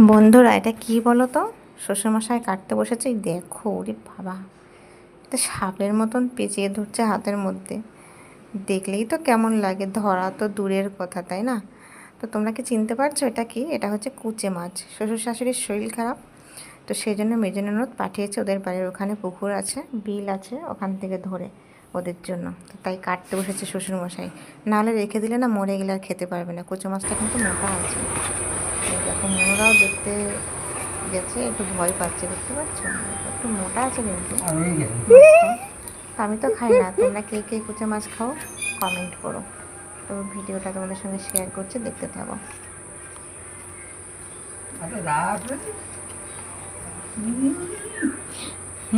বন্ধুরা, এটা কি বলো তো শ্বশুরমশাই কাটতে বসেছে দেখো, ওরে বাবা। এটা সাপের মতন পেঁচিয়ে ধরছে হাতের মধ্যে। দেখলেই তো কেমন লাগে, ধরা তো দূরের কথা, তাই না? তো তোমরা কি চিনতে পারছ এটা কি? এটা হচ্ছে কুচে মাছ। শ্বশুর শাশুড়ির শরীর খারাপ, তো সেই জন্য মেজননদ পাঠিয়েছে, ওদের বাড়ির ওখানে পুকুর আছে, বিল আছে ওখান থেকে ধরে ওদের জন্য। তো তাই কাটতে বসেছে শ্বশুরমশাই। নাহলে রেখে দিলে না মরে গেলে আর খেতে পারবে না। কুচো মাছটা কিন্তু মোটা আছে। দেখতে গেছে একটু ভয় পাচ্ছে দেখতে পাচ্ছ? একটু মোটা আছে কিন্তু। আমি তো খাই না তোমরা কে কে কুচো মাছ খাও কমেন্ট করো। তো ভিডিওটা তোমাদের সঙ্গে শেয়ার করছি দেখতে থাকো।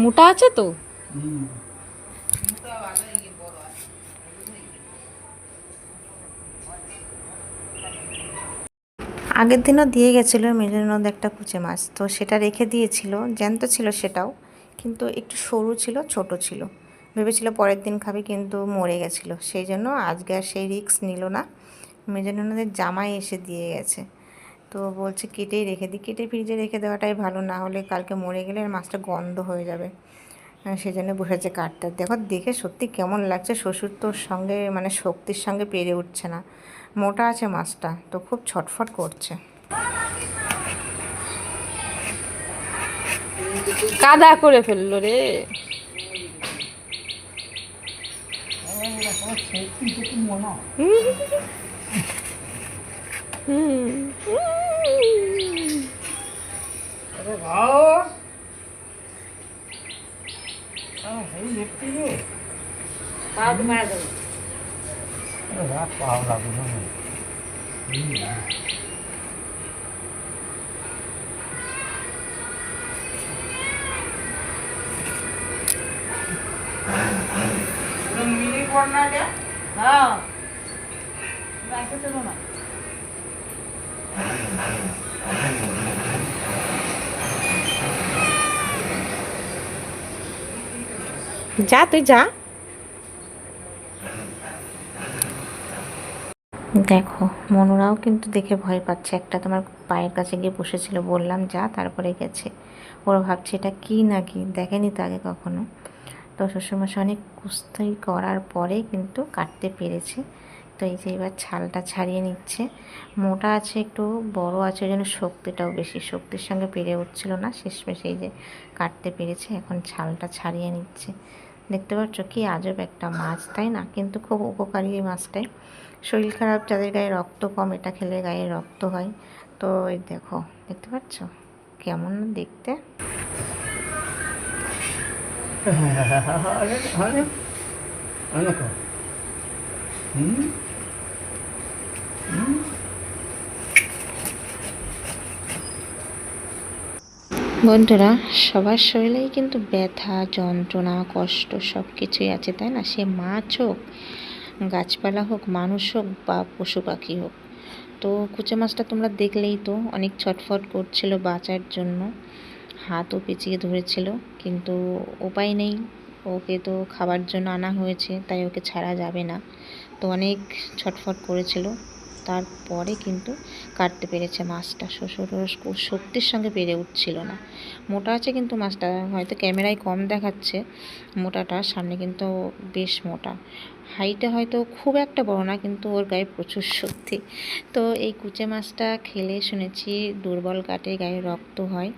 মোটা আছে তো? আগের দিনও দিয়ে গেছিল মিলনদ একটা কুচে মাছ, তো সেটা রেখে দিয়েছিল, জ্যান্ত ছিল সেটাও, কিন্তু একটু সরু ছিল, ছোট ছিল। ভেবেছিল পরের দিন খাবে, কিন্তু মরে গেছিল। সেই জন্য আজকে আর সেই রিস্ক নিল না। মেজনদের জামাই এসে দিয়ে গেছে। তো বলছে কেটেই রেখে দিই। কেটে ফ্রিজে রেখে দেওয়াটাই ভালো, না হলে কালকে মরে গেলে মাছটা গন্ধ হয়ে যাবে। সেই জন্য বসেছে কাটতে দেখো, দেখে সত্যি কেমন লাগছে। শ্বশুর তোর সঙ্গে মানে শক্তির সঙ্গে পেরে উঠছে না। মোটা আছে মাছটা তো খুব ছটফট করছে। কাদা করে ফেলল রে। যা তুই যা দেখো, মনোরাও কিন্তু দেখে ভয় পাচ্ছে। একটা তোমার পায়ের কাছে গিয়ে বসেছিল, বললাম, যা, তারপরে গেছে। ওরা ভাবছে, এটা কি না কি দেখেনি তো আগে কখনো। তো শ্বশুরমশাই অনেক কুস্তি করার পরে কিন্তু কাটতে পেরেছে। তো এই যে এবার ছালটা ছাড়িয়ে নিচ্ছে। মোটা আছে একটু, বড় আছে, ওই জন্য শক্তিটাও বেশি। শক্তির সঙ্গে পেরে উঠছিল না। শেষমেশ এই যে কাটতে পেরেছে, এখন ছালটা ছাড়িয়ে নিচ্ছে। দেখতে পাচ্ছ কি আজব একটা মাছ, তাই না? কিন্তু খুব উপকারী এই মাছটাই। শরীর খারাপ, যাদের গায়ে রক্ত কম, এটা খেলে গায়ে রক্ত হয়। তো এই দেখো, দেখতে পাচ্ছ? কেমন দেখতে? বন্ধুরা, সবার শরীরেই কিন্তু ব্যথা, যন্ত্রণা, কষ্ট সব কিছুই আছে, তাই না? সে মাছ হোক গাছপালা হোক, মানুষ হোক বা পশু পাখি হোক। তো কুচে মাছটা তোমরা দেখলেই তো অনেক ছটফট করছিল বাঁচার জন্য। হাতও পেঁচিয়ে ধরেছিল, কিন্তু উপায় নেই। ওকে তো খাবার জন্য আনা হয়েছে, তাই ওকে ছাড়া যাবে না। তো অনেক ছটফট করেছিল। তারপরে কিন্তু কাটতে পেরেছে মাছটা। শ্বশুর শক্তির সঙ্গে পেরে উঠছিল না। মোটা আছে কিন্তু মাছটা, হয়তো ক্যামেরায় কম দেখাচ্ছে। মোটাটা সামনে কিন্তু বেশ মোটা। হাইটে হয়তো খুব একটা বড় না, কিন্তু ওর গায়ে প্রচুর শক্তি। তো এই কুচে মাছটা খেলে শুনেছি দুর্বল কাটে, গায়ে রক্ত হয়।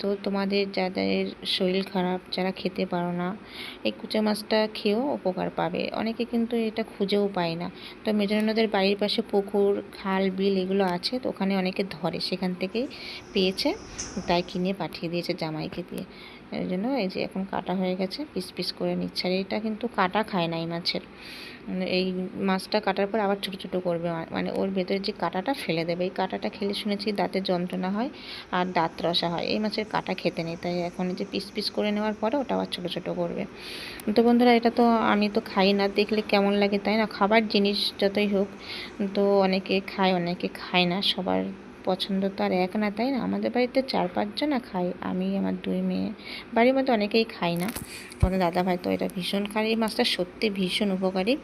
তো তোমাদের যাদের শরীর খারাপ, যারা খেতে পারো না, এই কুচা মাছটা খেয়েও উপকার পাবে। অনেকে কিন্তু এটা খুঁজেও পায় না। তো মেজনদের বাড়ির পাশে পুকুর, খাল, বিল এগুলো আছে, তো ওখানে অনেকে ধরে। সেখান থেকেই পেয়েছে, তাই কিনে পাঠিয়ে দিয়েছে জামাইকে দিয়ে। এই জন্য এই যে এখন কাটা হয়ে গেছে, পিস পিস করে নিচ্ছে। আর এটা কিন্তু কাটা খায় না এই মাছের। এই মাছটা কাটার পর আবার ছোটো ছোটো করবে। মানে ওর ভেতরে যে কাঁটাটা ফেলে দেবে, এই কাঁটাটা খেলে শুনেছি দাঁতের যন্ত্রণা হয় আর দাঁত রসা হয়। এই মাছের কাঁটা খেতে নেই, তাই এখন যে পিস পিস করে নেওয়ার পরে ওটা আবার ছোটো ছোটো করবে। তো বন্ধুরা, এটা তো আমি তো খাই না, দেখলে কেমন লাগে তাই না? খাবার জিনিস যতই হোক, তো অনেকে খায় অনেকে খায় না, সবার পছন্দ তো আর এক না, তাই না? আমাদের বাড়িতে চার পাঁচজনা খাই আমি, আমার দুই মেয়ে। বাড়ির মধ্যে অনেকেই খাই না। আমাদের দাদা ভাই তো এটা ভীষণ খায়। এই মাছটা সত্যি ভীষণ উপকারী।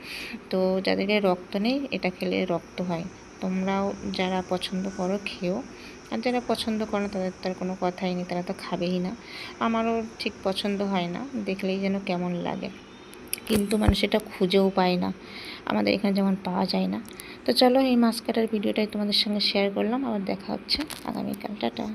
তো যাদের রক্ত নেই, এটা খেলে রক্ত হয়। তোমরাও যারা পছন্দ করো, খেও। আর যারা পছন্দ করে না, তাদের তার কোনো কথাই নেই। তারা তো খাবেই না। আমারও ঠিক পছন্দ হয় না। দেখলেই যেন কেমন লাগে। কিন্তু মানে সেটা খুঁজেও পায় না। আমাদের এখানে যেমন পাওয়া যায় না। তো চলো এই মাছ কাটার ভিডিওটাই তোমাদের সঙ্গে শেয়ার করলাম। আবার দেখা হচ্ছে। আগামীকাল। টাটা।